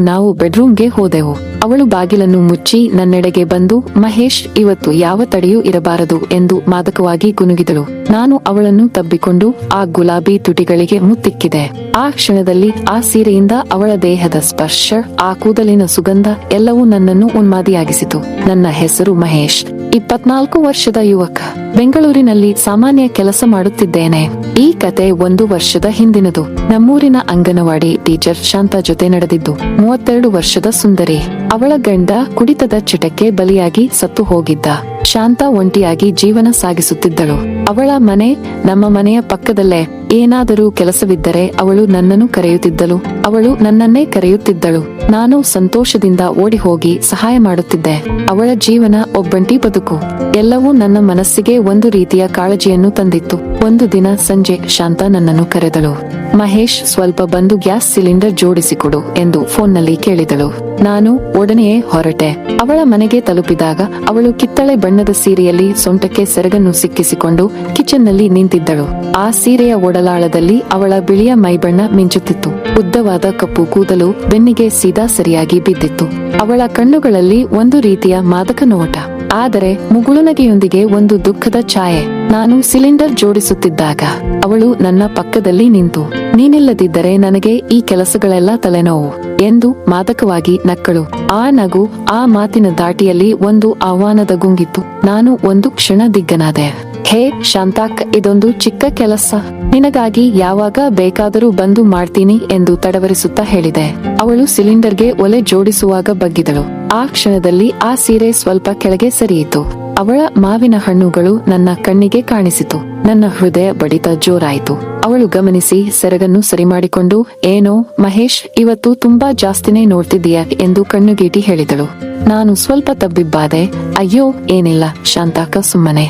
ನಾವು ಬೆಡ್ರೂಮ್ಗೆ ಹೋದೆವು. ಅವಳು ಬಾಗಿಲನ್ನು ಮುಚ್ಚಿ ನನ್ನೆಡೆಗೆ ಬಂದು, ಮಹೇಶ್, ಇವತ್ತು ಯಾವ ತಡೆಯೂ ಇರಬಾರದು ಎಂದು ಮಾದಕವಾಗಿ ಗುನುಗಿದಳು. ನಾನು ಅವಳನ್ನು ತಬ್ಬಿಕೊಂಡು ಆ ಗುಲಾಬಿ ತುಟಿಗಳಿಗೆ ಮುತ್ತಿಕ್ಕಿದೆ. ಆ ಕ್ಷಣದಲ್ಲಿ ಆ ಸೀರೆಯಿಂದ ಅವಳ ದೇಹದ ಸ್ಪರ್ಶ, ಆ ಕೂದಲಿನ ಸುಗಂಧ ಎಲ್ಲವೂ ನನ್ನನ್ನು ಉನ್ಮಾದಿಯಾಗಿಸಿತು. ನನ್ನ ಹೆಸರು ಮಹೇಶ್. ಇಪ್ಪತ್ನಾಲ್ಕು ವರ್ಷದ ಯುವಕ. ಬೆಂಗಳೂರಿನಲ್ಲಿ ಸಾಮಾನ್ಯ ಕೆಲಸ ಮಾಡುತ್ತಿದ್ದೇನೆ. ಈ ಕತೆ ಒಂದು ವರ್ಷದ ಹಿಂದಿನದು. ನಮ್ಮೂರಿನ ಅಂಗನವಾಡಿ ಟೀಚರ್ ಶಾಂತ ಜೊತೆ ನಡೆದಿದ್ದು. ಮೂವತ್ತೆರಡು ವರ್ಷದ ಸುಂದರಿ. ಅವಳ ಗಂಡ ಕುಡಿತದ ಚಿಟಕ್ಕೆ ಬಲಿಯಾಗಿ ಸತ್ತು ಹೋಗಿದ್ದ. ಶಾಂತ ಒಂಟಿಯಾಗಿ ಜೀವನ ಸಾಗಿಸುತ್ತಿದ್ದಳು. ಅವಳ ಮನೆ ನಮ್ಮ ಮನೆಯ ಪಕ್ಕದಲ್ಲೇ. ಏನಾದರೂ ಕೆಲಸವಿದ್ದರೆ ಅವಳು ನನ್ನನ್ನು ಕರೆಯುತ್ತಿದ್ದಳು. ಅವಳು ನನ್ನನ್ನೇ ಕರೆಯುತ್ತಿದ್ದಳು. ನಾನು ಸಂತೋಷದಿಂದ ಓಡಿ ಹೋಗಿ ಸಹಾಯ ಮಾಡುತ್ತಿದ್ದೆ. ಅವಳ ಜೀವನ ಒಬ್ಬಂಟಿ ಬದುಕು. ಎಲ್ಲವೂ ನನ್ನ ಮನಸ್ಸಿಗೆ ಒಂದು ರೀತಿಯ ಕಾಳಜಿಯನ್ನು ತಂದಿತ್ತು. ಒಂದು ದಿನ ಸಂಜೆ ಶಾಂತ ನನ್ನನ್ನು ಕರೆದಳು. ಮಹೇಶ್, ಸ್ವಲ್ಪ ಬಂದು ಗ್ಯಾಸ್ ಸಿಲಿಂಡರ್ ಜೋಡಿಸಿಕೊಡು ಎಂದು ಫೋನ್ನಲ್ಲಿ ಕೇಳಿದಳು. ನಾನು ಒಡನೆಯೇ ಹೊರಟೆ. ಅವಳ ಮನೆಗೆ ತಲುಪಿದಾಗ ಅವಳು ಕಿತ್ತಳೆ ಬಣ್ಣದ ಸೀರೆಯಲ್ಲಿ ಸೊಂಟಕ್ಕೆ ಸೆರಗನ್ನು ಸಿಕ್ಕಿಸಿಕೊಂಡು ಕಿಚನ್ನಲ್ಲಿ ನಿಂತಿದ್ದಳು. ಆ ಸೀರೆಯ ಒಡಲಾಳದಲ್ಲಿ ಅವಳ ಬಿಳಿಯ ಮೈಬಣ್ಣ ಮಿಂಚುತ್ತಿತ್ತು. ಉದ್ದವಾದ ಕಪ್ಪು ಕೂದಲು ಬೆನ್ನಿಗೆ ಸೀದಾ ಸರಿಯಾಗಿ ಬಿದ್ದಿತ್ತು. ಅವಳ ಕಣ್ಣುಗಳಲ್ಲಿ ಒಂದು ರೀತಿಯ ಮಾದಕ ನೋಟ. ಆದರೆ ಮುಗುಳುನಗೆಯೊಂದಿಗೆ ಒಂದು ದುಃಖದ ಛಾಯೆ. ನಾನು ಸಿಲಿಂಡರ್ ಜೋಡಿಸುತ್ತಿದ್ದಾಗ ಅವಳು ನನ್ನ ಪಕ್ಕದಲ್ಲಿ ನಿಂತು, ನೀನಿಲ್ಲದಿದ್ದರೆ ನನಗೆ ಈ ಕೆಲಸಗಳೆಲ್ಲ ತಲೆನೋವು ಎಂದು ಮಾದಕವಾಗಿ ನಕ್ಕಳು. ಆ ನಗು ಆ ಮಾತಿನ ದಾಟಿಯಲ್ಲಿ ಒಂದು ಆಹ್ವಾನದ ಗುಂಗಿತ್ತು. ನಾನು ಒಂದು ಕ್ಷಣ ದಿಗ್ಗನಾದೆ. ಹೇ ಶಾಂತಾಕ್, ಇದೊಂದು ಚಿಕ್ಕ ಕೆಲಸ. ನಿನಗಾಗಿ ಯಾವಾಗ ಬೇಕಾದರೂ ಬಂದು ಮಾಡ್ತೀನಿ ಎಂದು ತಡವರಿಸುತ್ತಾ ಹೇಳಿದೆ. ಅವಳು ಸಿಲಿಂಡರ್ಗೆ ಒಲೆ ಜೋಡಿಸುವಾಗ ಬಗ್ಗಿದಳು. ಆ ಕ್ಷಣದಲ್ಲಿ ಆ ಸೀರೆ ಸ್ವಲ್ಪ ಕೆಳಗೆ ಸರಿಯಿತು. ಅವಳ ಮಾವಿನ ಹಣ್ಣುಗಳು ನನ್ನ ಕಣ್ಣಿಗೆ ಕಾಣಿಸಿತು. ನನ್ನ ಹೃದಯ ಬಡಿತ ಜೋರಾಯಿತು. ಅವಳು ಗಮನಿಸಿ ಸೆರಗನ್ನು ಸರಿ ಮಾಡಿಕೊಂಡು ಏನೋ, ಮಹೇಶ್, ಇವತ್ತು ತುಂಬಾ ಜಾಸ್ತಿನೇ ನೋಡ್ತಿದ್ದೀಯ? ಎಂದು ಕಣ್ಣುಗೀಟಿ ಹೇಳಿದಳು. ನಾನು ಸ್ವಲ್ಪ ತಬ್ಬಿಬ್ಬಾದೆ, ಅಯ್ಯೋ, ಏನಿಲ್ಲ, ಶಾಂತಾಕ ಸುಮ್ಮನೆ,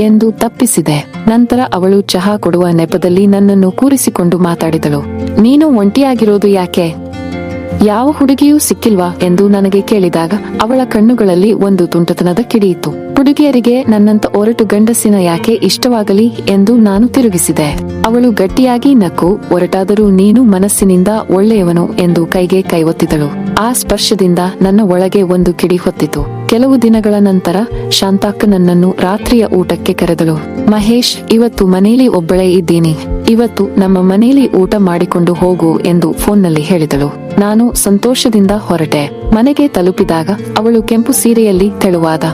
ಎಂದು ತಪ್ಪಿಸಿದೆ. ನಂತರ ಅವಳು ಚಹಾ ಕೊಡುವ ನೆಪದಲ್ಲಿ ನನ್ನನ್ನು ಕೂರಿಸಿಕೊಂಡು ಮಾತಾಡಿದಳು. ನೀನು ಒಂಟಿಯಾಗಿರೋದು ಯಾಕೆ? ಯಾವ ಹುಡುಗಿಯೂ ಸಿಕ್ಕಿಲ್ವಾ ಎಂದು ನನಗೆ ಕೇಳಿದಾಗ ಅವಳ ಕಣ್ಣುಗಳಲ್ಲಿ ಒಂದು ತುಂಟತನದ ಕಿಡಿಯಿತು ಹುಡುಗಿಯರಿಗೆ ನನ್ನಂತ ಒರಟು ಗಂಡಸಿನ ಯಾಕೆ ಇಷ್ಟವಾಗಲಿ ಎಂದು ನಾನು ತಿರುಗಿಸಿದೆ. ಅವಳು ಗಟ್ಟಿಯಾಗಿ ನಕ್ಕು, ಒರಟಾದರೂ ನೀನು ಮನಸ್ಸಿನಿಂದ ಒಳ್ಳೆಯವನು ಎಂದು ಕೈಗೆ ಕೈ ಒತ್ತಿದಳು. ಆ ಸ್ಪರ್ಶದಿಂದ ನನ್ನ ಒಳಗೆ ಒಂದು ಕಿಡಿ ಹೊತ್ತಿತು. ಕೆಲವು ದಿನಗಳ ನಂತರ ಶಾಂತಾಕ್ಕ ನನ್ನನ್ನು ರಾತ್ರಿಯ ಊಟಕ್ಕೆ ಕರೆದಳು. ಮಹೇಶ್, ಇವತ್ತು ಮನೆಯಲ್ಲಿ ಒಬ್ಬಳೇ ಇದ್ದೀನಿ. ಇವತ್ತು ನಮ್ಮ ಮನೆಯಲ್ಲಿ ಊಟ ಮಾಡಿಕೊಂಡು ಹೋಗು ಎಂದು ಫೋನ್ನಲ್ಲಿ ಹೇಳಿದಳು. ನಾನು ಸಂತೋಷದಿಂದ ಹೊರಟೆ. ಮನೆಗೆ ತಲುಪಿದಾಗ ಅವಳು ಕೆಂಪು ಸೀರೆಯಲ್ಲಿ ತೆಳುವಾದ.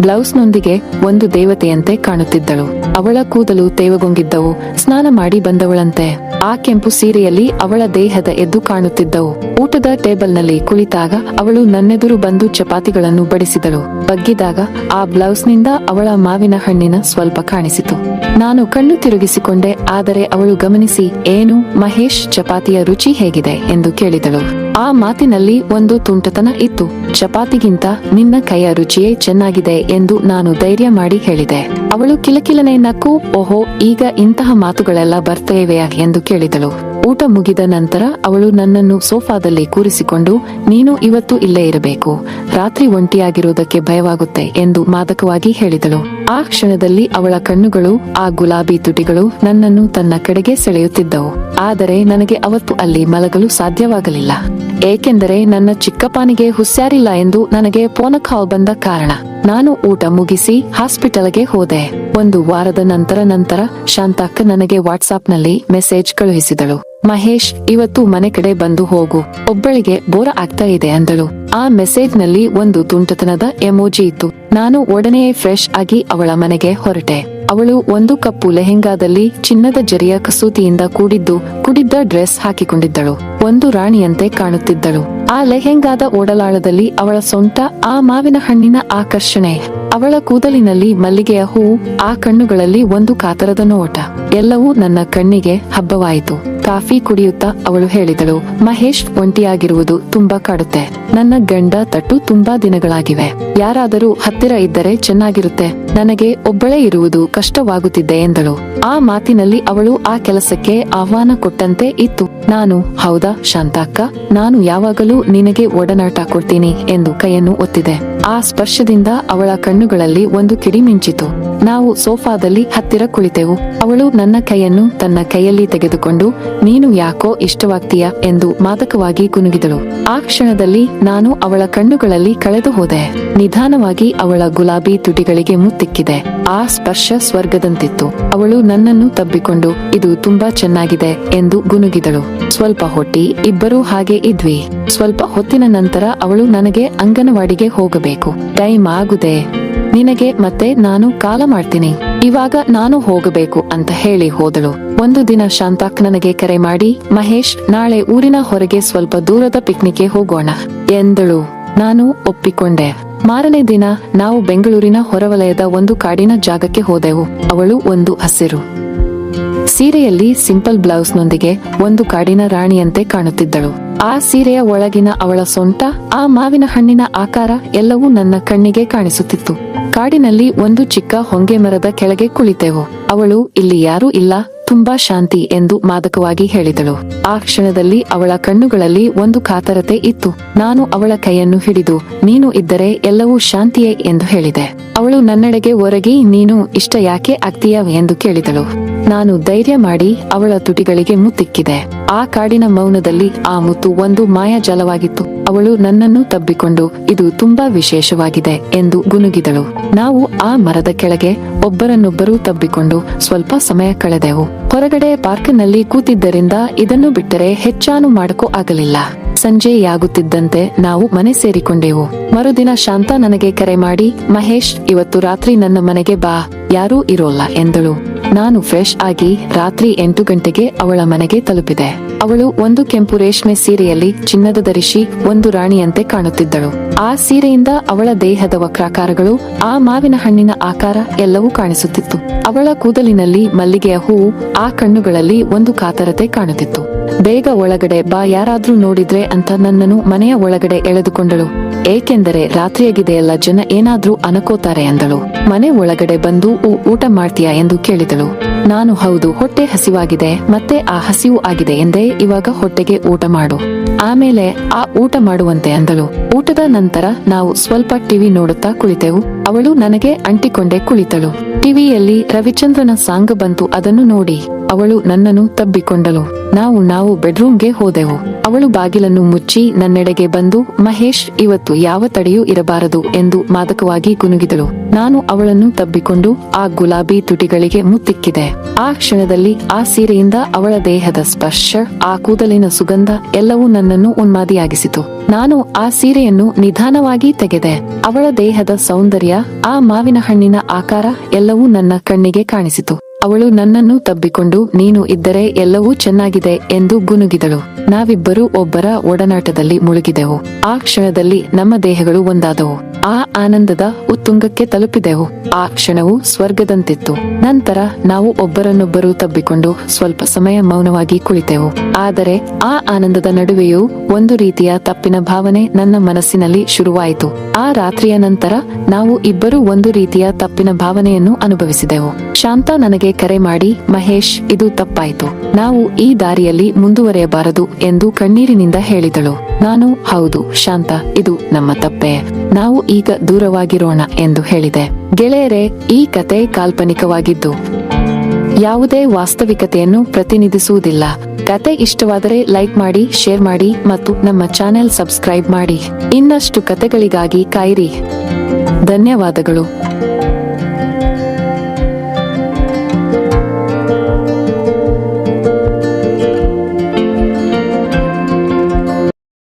ಬ್ಲೌಸ್ನೊಂದಿಗೆ ಒಂದು ದೇವತೆಯಂತೆ ಕಾಣುತ್ತಿದ್ದಳು. ಅವಳ ಕೂದಲು ತೇವಗೊಂಗಿದ್ದವು ಸ್ನಾನ ಮಾಡಿ ಬಂದವಳಂತೆ. ಆ ಕೆಂಪು ಸೀರೆಯಲ್ಲಿ ಅವಳ ದೇಹದ ಎದ್ದು ಕಾಣುತ್ತಿದ್ದವು. ಊಟದ ಟೇಬಲ್ನಲ್ಲಿ ಕುಳಿತಾಗ ಅವಳು ನನ್ನೆದುರು ಬಂದು ಚಪಾತಿಗಳನ್ನು ಬಡಿಸಿದಳು. ಬಗ್ಗಿದಾಗ ಆ ಬ್ಲೌಸ್ನಿಂದ ಅವಳ ಮಾವಿನ ಹಣ್ಣಿನ ಸ್ವಲ್ಪ ಕಾಣಿಸಿತು. ನಾನು ಕಣ್ಣು ತಿರುಗಿಸಿಕೊಂಡೆ, ಆದರೆ ಅವಳು ಗಮನಿಸಿ, ಏನು ಮಹೇಶ್, ಚಪಾತಿಯ ರುಚಿ ಹೇಗಿದೆ? ಎಂದು ಕೇಳಿದಳು. ಆ ಮಾತಿನಲ್ಲಿ ಒಂದು ತುಂಟತನ ಇತ್ತು. ಚಪಾತಿಗಿಂತ ನಿನ್ನ ಕೈಯ ರುಚಿಯೇ ಚೆನ್ನಾಗಿದೆ ಎಂದು ನಾನು ಧೈರ್ಯ ಮಾಡಿ ಹೇಳಿದೆ. ಅವಳು ಕಿಲಕಿಲನೆ ನಕ್ಕು, ಓಹೋ, ಈಗ ಇಂತಹ ಮಾತುಗಳೆಲ್ಲ ಬರ್ತೇವೆಯಾ? ಎಂದು ಕೇಳಿದಳು. ಊಟ ಮುಗಿದ ನಂತರ ಅವಳು ನನ್ನನ್ನು ಸೋಫಾದಲ್ಲಿ ಕೂರಿಸಿಕೊಂಡು, ನೀನು ಇವತ್ತು ಇಲ್ಲೇ ಇರಬೇಕು. ರಾತ್ರಿ ಒಂಟಿಯಾಗಿರುವುದಕ್ಕೆ ಭಯವಾಗುತ್ತೆ ಎಂದು ಮಾದಕವಾಗಿ ಹೇಳಿದಳು. ಆ ಕ್ಷಣದಲ್ಲಿ ಅವಳ ಕಣ್ಣುಗಳು, ಆ ಗುಲಾಬಿ ತುಟಿಗಳು ನನ್ನನ್ನು ತನ್ನ ಕಡೆಗೆ ಸೆಳೆಯುತ್ತಿದ್ದವು. ಆದರೆ ನನಗೆ ಅವತ್ತು ಅಲ್ಲಿ ಮಲಗಲು ಸಾಧ್ಯವಾಗಲಿಲ್ಲ. ಏಕೆಂದರೆ ನನ್ನ ಚಿಕ್ಕಪ್ಪನಿಗೆ ಹುಷಾರಿಲ್ಲ ಎಂದು ನನಗೆ ಫೋನ ಬಂದ ಕಾರಣ. ನಾನು ಊಟ ಮುಗಿಸಿ ಹಾಸ್ಪಿಟಲ್ಗೆ ಹೋದೆ. ಒಂದು ವಾರದ ನಂತರ ನಂತರ ಶಾಂತಕ್ಕ ನನಗೆ ವಾಟ್ಸಾಪ್ನಲ್ಲಿ ಮೆಸೇಜ್ ಕಳುಹಿಸಿದಳು. ಮಹೇಶ್, ಇವತ್ತು ಮನೆ ಕಡೆ ಬಂದು ಹೋಗು. ಒಬ್ಬಳಿಗೆ ಬೋರ ಆಗ್ತಾ ಇದೆ, ಅಂದಳು. ಆ ಮೆಸೇಜ್ನಲ್ಲಿ ಒಂದು ತುಂಟತನದ ಎಮೋಜಿ ಇತ್ತು. ನಾನು ಒಡನೆಯೇ ಫ್ರೆಶ್ ಆಗಿ ಅವಳ ಮನೆಗೆ ಹೊರಟೆ. ಅವಳು ಒಂದು ಕಪ್ಪು ಲೆಹೆಂಗಾದಲ್ಲಿ ಚಿನ್ನದ ಜರಿಯ ಕಸೂತಿಯಿಂದ ಕೂಡಿದ್ದು ಕುಡಿದ್ದ ಡ್ರೆಸ್ ಹಾಕಿಕೊಂಡಿದ್ದಳು. ಒಂದು ರಾಣಿಯಂತೆ ಕಾಣುತ್ತಿದ್ದಳು. ಆ ಲೆಹೆಂಗಾದ ಓಡಲಾಳದಲ್ಲಿ ಅವಳ ಸೊಂಟ, ಆ ಮಾವಿನ ಹಣ್ಣಿನ ಆಕರ್ಷಣೆ, ಅವಳ ಕೂದಲಿನಲ್ಲಿ ಮಲ್ಲಿಗೆಯ ಹೂ ಆ ಕಣ್ಣುಗಳಲ್ಲಿ ಒಂದು ಕಾತರದ ನೋಟ. ಎಲ್ಲವೂ ನನ್ನ ಕಣ್ಣಿಗೆ ಹಬ್ಬವಾಯಿತು. ಕಾಫಿ ಕುಡಿಯುತ್ತಾ ಅವಳು ಹೇಳಿದಳು, ಮಹೇಶ್ ಒಂಟಿಯಾಗಿರುವುದು ತುಂಬಾ ಕಾಡುತ್ತೆ. ನನ್ನ ಗಂಡ ತಟ್ಟು ತುಂಬಾ ದಿನಗಳಾಗಿವೆ. ಯಾರಾದರೂ ಹತ್ತಿರ ಇದ್ದರೆ ಚೆನ್ನಾಗಿರುತ್ತೆ. ನನಗೆ ಒಬ್ಬಳೇ ಇರುವುದು ಕಷ್ಟವಾಗುತ್ತಿದೆ, ಎಂದಳು. ಆ ಮಾತಿನಲ್ಲಿ ಅವಳು ಆ ಕೆಲಸಕ್ಕೆ ಆಹ್ವಾನ ಕೊಟ್ಟಂತೆ ಇತ್ತು. ನಾನು, ಹೌದಾ ಶಾಂತಾಕ್ಕ ನಾನು ಯಾವಾಗಲೂ ನಿನಗೆ ಒಡನಾಟ ಕೊಡ್ತೀನಿ, ಎಂದು ಕೈಯನ್ನು ಒತ್ತಿದೆ. ಆ ಸ್ಪರ್ಶದಿಂದ ಅವಳ ಕಣ್ಣುಗಳಲ್ಲಿ ಒಂದು ಕಿಡಿ ಮಿಂಚಿತು. ನಾವು ಸೋಫಾದಲ್ಲಿ ಹತ್ತಿರ ಕುಳಿತೆವು. ಅವಳು ನನ್ನ ಕೈಯನ್ನು ತನ್ನ ಕೈಯಲ್ಲಿ ತೆಗೆದುಕೊಂಡು ನೀನು ಯಾಕೋ ಇಷ್ಟವಾಗ್ತೀಯ ಎಂದು ಮಾದಕವಾಗಿ ಗುನುಗಿದಳು ಆ ಕ್ಷಣದಲ್ಲಿ ನಾನು ಅವಳ ಕಣ್ಣುಗಳಲ್ಲಿ ಕಳೆದು ಹೋದೆ. ನಿಧಾನವಾಗಿ ಅವಳ ಗುಲಾಬಿ ತುಟಿಗಳಿಗೆ ಮುತ್ತಿಕ್ಕಿದೆ. ಆ ಸ್ಪರ್ಶ ಸ್ವರ್ಗದಂತಿತ್ತು. ಅವಳು ನನ್ನನ್ನು ತಬ್ಬಿಕೊಂಡು, ಇದು ತುಂಬಾ ಚೆನ್ನಾಗಿದೆ ಎಂದು ಗುನುಗಿದಳು ಸ್ವಲ್ಪ ಹೊಟ್ಟಿ, ಇಬ್ಬರೂ ಹಾಗೆ ಇದ್ವಿ. ಸ್ವಲ್ಪ ಹೊತ್ತಿನ ನಂತರ ಅವಳು ನನಗೆ ಅಂಗನವಾಡಿಗೆ ಹೋಗಬೇಕು. ಟೈಮ್ ಆಗುದೆ. ನಿನಗೆ ಮತ್ತೆ ನಾನು ಕಾಲ ಮಾಡ್ತೀನಿ. ಇವಾಗ ನಾನು ಹೋಗಬೇಕು ಅಂತ ಹೇಳಿ ಹೋದಳು. ಒಂದು ದಿನ ಶಾಂತಾಕ್ ನನಗೆ ಕರೆ ಮಾಡಿ, ಮಹೇಶ್, ನಾಳೆ ಊರಿನ ಹೊರಗೆ ಸ್ವಲ್ಪ ದೂರದ ಪಿಕ್ನಿಕ್ಗೆ ಹೋಗೋಣ ಎಂದಳು. ನಾನು ಒಪ್ಪಿಕೊಂಡೆ. ಮಾರನೇ ದಿನ ನಾವು ಬೆಂಗಳೂರಿನ ಹೊರವಲಯದ ಒಂದು ಕಾಡಿನ ಜಾಗಕ್ಕೆ ಹೋದೆವು. ಅವಳು ಒಂದು ಹಸಿರು. ಸೀರೆಯಲ್ಲಿ ಸಿಂಪಲ್ ಬ್ಲೌಸ್ನೊಂದಿಗೆ ಒಂದು ಕಾಡಿನ ರಾಣಿಯಂತೆ ಕಾಣುತ್ತಿದ್ದಳು. ಆ ಸೀರೆಯ ಒಳಗಿನ ಅವಳ ಸೊಂಟ, ಆ ಮಾವಿನ ಹಣ್ಣಿನ ಆಕಾರ ಎಲ್ಲವೂ ನನ್ನ ಕಣ್ಣಿಗೆ ಕಾಣಿಸುತ್ತಿತ್ತು. ಕಾಡಿನಲ್ಲಿ ಒಂದು ಚಿಕ್ಕ ಹೊಂಗೆ ಮರದ ಕೆಳಗೆ ಕುಳಿತೆವು. ಅವಳು, ಇಲ್ಲಿ ಯಾರೂ ಇಲ್ಲ, ತುಂಬಾ ಶಾಂತಿ ಎಂದು ಮಾದಕವಾಗಿ ಹೇಳಿದಳು. ಆ ಕ್ಷಣದಲ್ಲಿ ಅವಳ ಕಣ್ಣುಗಳಲ್ಲಿ ಒಂದು ಕಾತರತೆ ಇತ್ತು. ನಾನು ಅವಳ ಕೈಯನ್ನು ಹಿಡಿದು, ನೀನು ಇದ್ದರೆ ಎಲ್ಲವೂ ಶಾಂತಿಯೇ ಎಂದು ಹೇಳಿದೆ. ಅವಳು ನನ್ನೆಡೆಗೆ ಒರಗಿ, ನೀನು ಇಷ್ಟ ಯಾಕೆ ಆಗ್ತೀಯ ಎಂದು ಕೇಳಿದಳು. ನಾನು ಧೈರ್ಯ ಮಾಡಿ ಅವಳ ತುಟಿಗಳಿಗೆ ಮುತ್ತಿಕ್ಕಿದೆ. ಆ ಕಾಡಿನ ಮೌನದಲ್ಲಿ ಆ ಮುತ್ತು ಒಂದು ಮಾಯಾಜಾಲವಾಗಿತ್ತು. ಅವಳು ನನ್ನನ್ನು ತಬ್ಬಿಕೊಂಡು ಇದು ತುಂಬಾ ವಿಶೇಷವಾಗಿದೆ ಎಂದು ಗುನುಗಿದಳು. ನಾವು ಆ ಮರದ ಕೆಳಗೆ ಒಬ್ಬರನ್ನೊಬ್ಬರು ತಬ್ಬಿಕೊಂಡು ಸ್ವಲ್ಪ ಸಮಯ ಕಳೆದೆವು. ಹೊರಗಡೆ ಪಾರ್ಕಿನಲ್ಲಿ ಕೂತಿದ್ದರಿಂದ ಇದನ್ನು ಬಿಟ್ಟರೆ ಹೆಚ್ಚಾನು ಮಾಡಕೋ ಆಗಲಿಲ್ಲ. ಸಂಜೆಯಾಗುತ್ತಿದ್ದಂತೆ ನಾವು ಮನೆ ಸೇರಿಕೊಂಡೆವು. ಮರುದಿನ ಶಾಂತ ನನಗೆ ಕರೆ ಮಾಡಿ, ಮಹೇಶ್, ಇವತ್ತು ರಾತ್ರಿ ನನ್ನ ಮನೆಗೆ ಬಾ, ಯಾರೂ ಇರೋಲ್ಲ, ಎಂದಳು. ನಾನು ಫ್ರೆಶ್ ಆಗಿ ರಾತ್ರಿ ಎಂಟು ಗಂಟೆಗೆ ಅವಳ ಮನೆಗೆ ತಲುಪಿದೆ. ಅವಳು ಒಂದು ಕೆಂಪು ರೇಷ್ಮೆ ಸೀರೆಯಲ್ಲಿ ಚಿನ್ನದ ಧರಿಸಿ ಒಂದು ರಾಣಿಯಂತೆ ಕಾಣುತ್ತಿದ್ದಳು. ಆ ಸೀರೆಯಿಂದ ಅವಳ ದೇಹದ ವಕ್ರಾಕಾರಗಳು, ಆ ಮಾವಿನ ಹಣ್ಣಿನ ಆಕಾರ ಎಲ್ಲವೂ ಕಾಣಿಸುತ್ತಿತ್ತು. ಅವಳ ಕೂದಲಿನಲ್ಲಿ ಮಲ್ಲಿಗೆಯ ಹೂವು, ಆ ಕಣ್ಣುಗಳಲ್ಲಿ ಒಂದು ಕಾತರತೆ ಕಾಣುತ್ತಿತ್ತು. ಬೇಗ ಒಳಗಡೆ ಬಾ, ಯಾರಾದ್ರೂ ನೋಡಿದ್ರೆ ಅಂತ ನನ್ನನ್ನು ಮನೆಯ ಒಳಗಡೆ ಎಳೆದುಕೊಂಡಳು. ಏಕೆಂದರೆ ರಾತ್ರಿಯಾಗಿದೆಯಲ್ಲ, ಜನ ಏನಾದ್ರೂ ಅನಕೋತಾರೆ ಅಂದಳು. ಮನೆ ಒಳಗಡೆ ಬಂದು "ಊ- ಊಟ ಮಾಡ್ತೀಯಾ? ಎಂದು ಕೇಳಿದಳು. ನಾನು ಹೌದು, ಹೊಟ್ಟೆ ಹಸಿವಾಗಿದೆ, ಮತ್ತೆ ಆ ಹಸಿವು ಆಗಿದೆ ಎಂದೇ ಇವಾಗ ಹೊಟ್ಟೆಗೆ ಊಟ ಮಾಡು. ಆಮೇಲೆ ಆ, ಊಟ ಮಾಡುವಂತೆ ಅಂದಳು. ಊಟದ ನಂತರ ನಾವು ಸ್ವಲ್ಪ ಟಿವಿ ನೋಡುತ್ತಾ ಕುಳಿತೆವು. ಅವಳು ನನಗೆ ಅಂಟಿಕೊಂಡೆ ಕುಳಿತಳು. ಟಿವಿಯಲ್ಲಿ ರವಿಚಂದ್ರನ ಸಾಂಗ್ ಬಂತು, ಅದನ್ನು ನೋಡಿ ಅವಳು ನನ್ನನ್ನು ತಬ್ಬಿಕೊಂಡಳು. ನಾವು ನಾವು ಬೆಡ್ರೂಮ್ಗೆ ಹೋದೆವು. ಅವಳು ಬಾಗಿಲನ್ನು ಮುಚ್ಚಿ ನನ್ನೆಡೆಗೆ ಬಂದು, ಮಹೇಶ್, ಇವತ್ತು ಯಾವ ತಡೆಯೂ ಇರಬಾರದು ಎಂದು ಮಾದಕವಾಗಿ ಗುನುಗಿದಳು. ನಾನು ಅವಳನ್ನು ತಬ್ಬಿಕೊಂಡು ಆ ಗುಲಾಬಿ ತುಟಿಗಳಿಗೆ ಮುತ್ತಿಕ್ಕಿದೆ. ಆ ಕ್ಷಣದಲ್ಲಿ ಆ ಸೀರೆಯಿಂದ ಅವಳ ದೇಹದ ಸ್ಪರ್ಶ, ಆ ಕೂದಲಿನ ಸುಗಂಧ ಎಲ್ಲವೂ ನನ್ನನ್ನು ಉನ್ಮಾದಿಯಾಗಿಸಿತು. ನಾನು ಆ ಸೀರೆಯನ್ನು ನಿಧಾನವಾಗಿ ತೆಗೆದೆ. ಅವಳ ದೇಹದ ಸೌಂದರ್ಯ, ಆ ಮಾವಿನ ಹಣ್ಣಿನ ಆಕಾರ ಎಲ್ಲವೂ ನನ್ನ ಕಣ್ಣಿಗೆ ಕಾಣಿಸಿತು. ಅವಳು ನನ್ನನ್ನು ತಬ್ಬಿಕೊಂಡು, ನೀನು ಇದ್ದರೆ ಎಲ್ಲವೂ ಚೆನ್ನಾಗಿದೆ ಎಂದು ಗುನುಗಿದಳು. ನಾವಿಬ್ಬರೂ ಒಬ್ಬರ ಒಡನಾಟದಲ್ಲಿ ಮುಳುಗಿದೆವು. ಆ ಕ್ಷಣದಲ್ಲಿ ನಮ್ಮ ದೇಹಗಳು ಒಂದಾದವು. ಆ ಆನಂದದ ಉತ್ತುಂಗಕ್ಕೆ ತಲುಪಿದೆವು. ಆ ಕ್ಷಣವು ಸ್ವರ್ಗದಂತಿತ್ತು. ನಂತರ ನಾವು ಒಬ್ಬರನ್ನೊಬ್ಬರು ತಬ್ಬಿಕೊಂಡು ಸ್ವಲ್ಪ ಸಮಯ ಮೌನವಾಗಿ ಕುಳಿತೆವು. ಆದರೆ ಆ ಆನಂದದ ನಡುವೆಯೂ ಒಂದು ರೀತಿಯ ತಪ್ಪಿನ ಭಾವನೆ ನನ್ನ ಮನಸ್ಸಿನಲ್ಲಿ ಶುರುವಾಯಿತು. ಆ ರಾತ್ರಿಯ ನಂತರ ನಾವು ಇಬ್ಬರು ಒಂದು ರೀತಿಯ ತಪ್ಪಿನ ಭಾವನೆಯನ್ನು ಅನುಭವಿಸಿದೆವು. ಶಾಂತ ನನಗೆ ಕರೆ ಮಾಡಿ, ಮಹೇಶ್, ಇದು ತಪ್ಪಾಯಿತು. ನಾವು ಈ ದಾರಿಯಲ್ಲಿ ಮುಂದುವರೆಯಬಾರದು ಎಂದು ಕಣ್ಣೀರಿನಿಂದ ಹೇಳಿದಳು. ನಾನು, ಹೌದು, ಶಾಂತ, ಇದು ನಮ್ಮ ತಪ್ಪೆ. ನಾವು ಈಗ ದೂರವಾಗಿರೋಣ ಎಂದು ಹೇಳಿದೆ. ಗೆಳೆಯರೇ, ಈ ಕತೆ ಕಾಲ್ಪನಿಕವಾಗಿದ್ದು. ಯಾವುದೇ ವಾಸ್ತವಿಕತೆಯನ್ನು ಪ್ರತಿನಿಧಿಸುವುದಿಲ್ಲ. ಕತೆ ಇಷ್ಟವಾದರೆ ಲೈಕ್ ಮಾಡಿ, ಶೇರ್ ಮಾಡಿ ಮತ್ತು ನಮ್ಮ ಚಾನೆಲ್ ಸಬ್ಸ್ಕ್ರೈಬ್ ಮಾಡಿ. ಇನ್ನಷ್ಟು ಕತೆಗಳಿಗಾಗಿ ಕಾಯಿರಿ. ಧನ್ಯವಾದಗಳು.